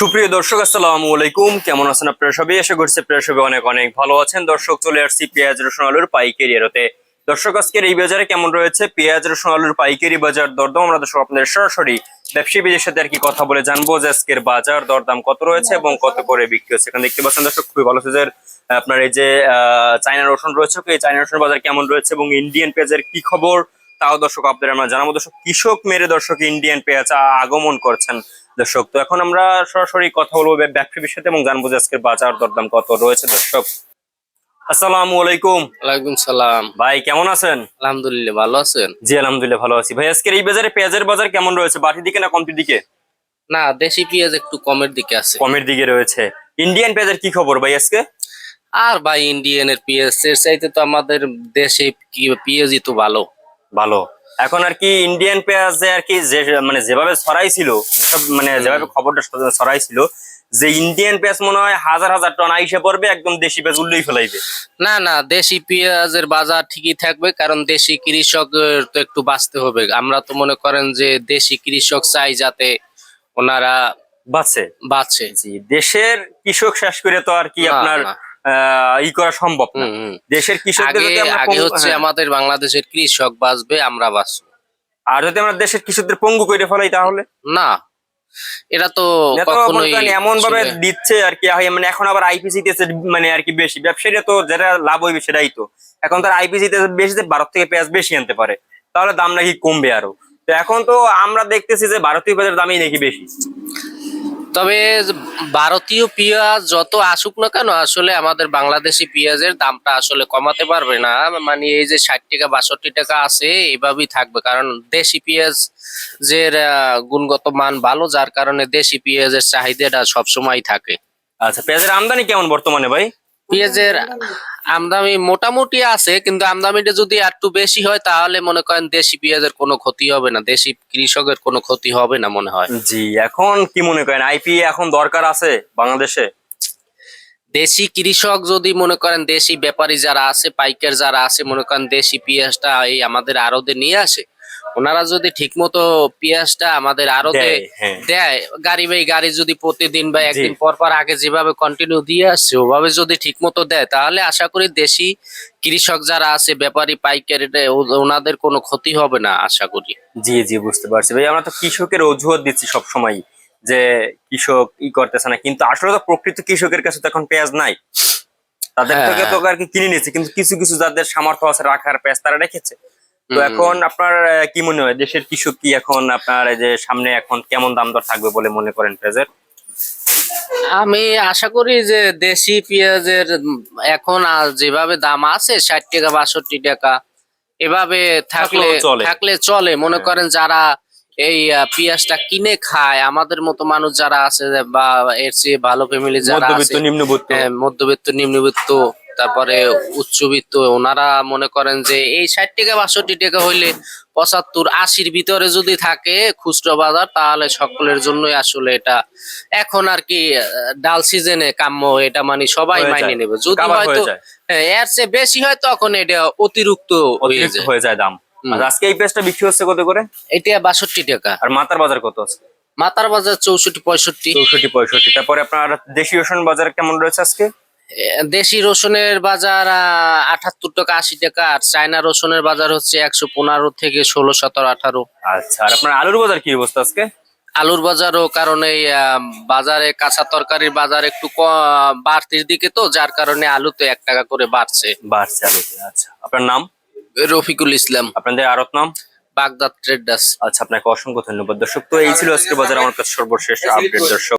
সুপ্রিয় দর্শক, আসসালামু আলাইকুম। কেমন আছেন আপনারা সবাই? আশা করছি আপনারা সবাই অনেক অনেক ভালো আছেন। দর্শক, চলে আসছি পেঁয়াজ, রসুন, আলুর পাইকারি এরতে দর্শক, আজকের এই বাজারে কেমন রয়েছে? পেঁয়াজ, রসুন, আলুর পাইকারি বাজার দরদাম। আমরা দর্শক, আপনাদের সরাসরি ব্যবসায়ী বিদের সাথে আর কি কথা বলে জানব যে আজকের বাজার দরদাম কত রয়েছে এবং কত করে বিক্রি হচ্ছে। এখানে দেখতে পাচ্ছেন দর্শক, খুবই ভালো সাইজের আপনার এই যে চায়না রসুন রয়েছে। এই চায়না রসুন বাজার কেমন রয়েছে এবং ইন্ডিয়ান পেঁয়াজের কি খবর? তাও দর্শক আপনাদের আমরা জানাব। দর্শক কৃষক মেরে দর্শক ইন্ডিয়ান পেঁয়াজ আগমন করছেন। দর্শক তো এখন আমরা সরাসরি কথা বলব ব্য- ব্যবসায়ীর সাথে এবং জানব যে আজকের বাজার দরদাম কত রয়েছে। দর্শক আসসালামু আলাইকুম। ওয়ালাইকুম সালাম। ভাই কেমন আছেন? আলহামদুলিল্লাহ ভালো আছেন? জি আলহামদুলিল্লাহ ভালো আছি। ভাই আজকের এই বাজারে পেঁয়াজের বাজার কেমন রয়েছে? দিকে না কমতির দিকে? না দেশি পেঁয়াজ একটু কমের দিকে আছে। কমের দিকে রয়েছে। ইন্ডিয়ান পেঁয়াজের কি খবর ভাই আজকে? আর ভাই ইন্ডিয়ানের পেঁয়াজ এর চাইতে তো আমাদের দেশে পেঁয়াজই তো ভালো। ভালো। এখন আর কি ইন্ডিয়ান পেঁয়াজে আর কি যে মানে যেভাবে ছড়াইছিল যেসব মানে যেভাবে খবরটা ছড়াইছিল যে ইন্ডিয়ান পেঁয়াজ মনে হয় হাজার হাজার টন আইসে পড়বে একদম দেশি পেঁয়াজ উল্লেই ফেলাইবে। না না দেশি পেঁয়াজের বাজার ঠিকই থাকবে কারণ দেশি কৃষকের তো একটু বাঁচতে হবে। আমরা তো মনে করেন যে দেশি কৃষক চাই যাতে ওনারা বাচ্ছে বাঁচে। জি দেশের কৃষক শেষ করে তো আর কি আপনার ই করা সম্ভব না। দেশের কৃষকদের আগে যদি আমরা আগে হচ্ছে হ্যাঁ। আমাদের বাংলাদেশের কৃষক বাঁচবে আমরা বাঁচবো। আর যদি আমরা দেশের কৃষকদের পঙ্গু করে ফেলাই তাহলে? না। এটা তো কখনোই এমন ভাবে দিচ্ছে আর কি মানে এখন আবার আইপিসি তে মানে আর কি বেশি। ব্যবসায়ীরা তো যেটা লাভ হইবে সেটাই তো। এখন তার আইপিসি তে বেশি যে ভারত থেকে পেঁয়াজ বেশি আনতে পারে তাহলে দাম নাকি কমবে আরও। তো এখন তো আমরা দেখতেছি যে ভারতীয় পেঁয়াজের দামই নাকি বেশি। তবে ভারতীয় পেঁয়াজ যত আসুক না কেন, আসলে আমাদের বাংলাদেশি পেঁয়াজের দামটা আসলে কমাতে পারবে না। মানে এই যে ষাট টাকা, বাষট্টি টাকা আছে, এভাবেই থাকবে। কারণ দেশি পেঁয়াজ যে গুণগত মান ভালো, যার কারণে দেশি পেঁয়াজের চাহিদাটা সবসময় থাকে। আচ্ছা পেঁয়াজের আমদানি কেমন বর্তমানে ভাই? পেঁয়াজের আমদানি মোটামুটি আছে কিন্তু আমদামিটা যদি একটু বেশি হয় তাহলে মনে করেন দেশি পেঁয়াজের কোনো ক্ষতি হবে না দেশি কৃষকের কোনো ক্ষতি হবে না মনে হয়। জি এখন কি মনে করেন? আইপি এখন দরকার আছে বাংলাদেশে? দেশি কৃষক যদি মনে করেন দেশি ব্যাপারী যারা আছে পাইকার যারা আছে মনে করেন দেশি পেঁয়াজটা এই আমাদের আড়তে নিয়ে আসে ওনারা যদি ঠিকমতো পেঁয়াজটা আমাদের দেয়, হ্যাঁ। দেয় গাড়ি বাই গাড়ি যদি প্রতিদিন বা একদিন পর পর আগে যেভাবে কন্টিনিউ দিয়ে আসছে ওভাবে যদি ঠিকমতো দেয় তাহলে আশা করি দেশি কৃষক যারা আছে ব্যাপারী পাইকারি ওনাদের কোনো ক্ষতি হবে না আশা করি। জি জি বুঝতে পারছি। ভাই আমরা তো কৃষকের অজুহাত দিচ্ছি সব সময় যে কৃষক ই করতেছে না কিন্তু আসলে তো প্রকৃত কৃষকের কাছে তো এখন পেঁয়াজ নাই। তাদের হ্যাঁ, থেকে তো। আর কি কিনে নিচ্ছে কিন্তু কিছু কিছু যাদের সামর্থ্য আছে রাখার পেঁয়াজ তারা রেখেছে। তো এখন আপনার কি মনে হয়? দেশের কৃষক কি এখন আপনার এই যে সামনে এখন কেমন দাম দর থাকবে বলে মনে করেন পেঁয়াজের? আমি আশা করি যে দেশি পেঁয়াজের এখন আর যেভাবে দাম আছে ষাট টাকা বাষট্টি টাকা এভাবে থাকলে থাকলে চলে। মনে হ্যাঁ। করেন যারা এই পেঁয়াজটা কিনে খায় আমাদের মতো মানুষ যারা আছে বা এর চেয়ে ভালো ফ্যামিলি যারা মধ্যবিত্ত নিম্নবিত্ত। হ্যাঁ, মধ্যবিত্ত নিম্নবিত্ত তারপরে উচ্চবিত্ত ওনারা মনে করেন যে এই ষাট টাকা বাষট্টি টাকা হইলে পঁচাত্তর আশির ভিতরে যদি থাকে খুচরো বাজার তাহলে সকলের জন্যই আসলে এটা এখন আর কি ডাল সিজনে কাম্য এটা মানে সবাই মাইনে নেবে। যদি হয়তো হ্যাঁ, এর চেয়ে বেশি হয় তখন এটা অতিরিক্ত হয়ে যায়। দাম। আজকে এই পেঁয়াজটা বিক্রি হচ্ছে কত করে? এটা বাষট্টি টাকা। আর মাতার বাজার কত আছে মাতার বাজার চৌষট্টি পঁয়ষট্টি। চৌষট্টি পঁয়ষট্টি। তারপরে আপনার দেশি রসুন বাজার কেমন রয়েছে আজকে? দেশি রসুনের বাজার আটাত্তর টাকা আশি টাকা আর চায়না রসুনের বাজার হচ্ছে একশো পনেরো থেকে ষোলো সতেরো আঠারো। আচ্ছা আর আপনার আলুর বাজার কি অবস্থা আজকে? আলুর বাজারও কারণ এই বাজারে কাঁচা তরকারির বাজার একটু বাড়তির দিকে তো যার কারণে আলুতে এক টাকা করে বাড়ছে। বাড়ছে আলুতে আচ্ছা। আপনার নাম? রফিকুল ইসলাম। আপনাদের আরত নাম? Baghdad traders. আচ্ছা আপনাকে অসংখ্য ধন্যবাদ। দর্শক তো এই ছিল আজকে বাজার আমার কাছে সর্বশেষ আপডেট। দর্শক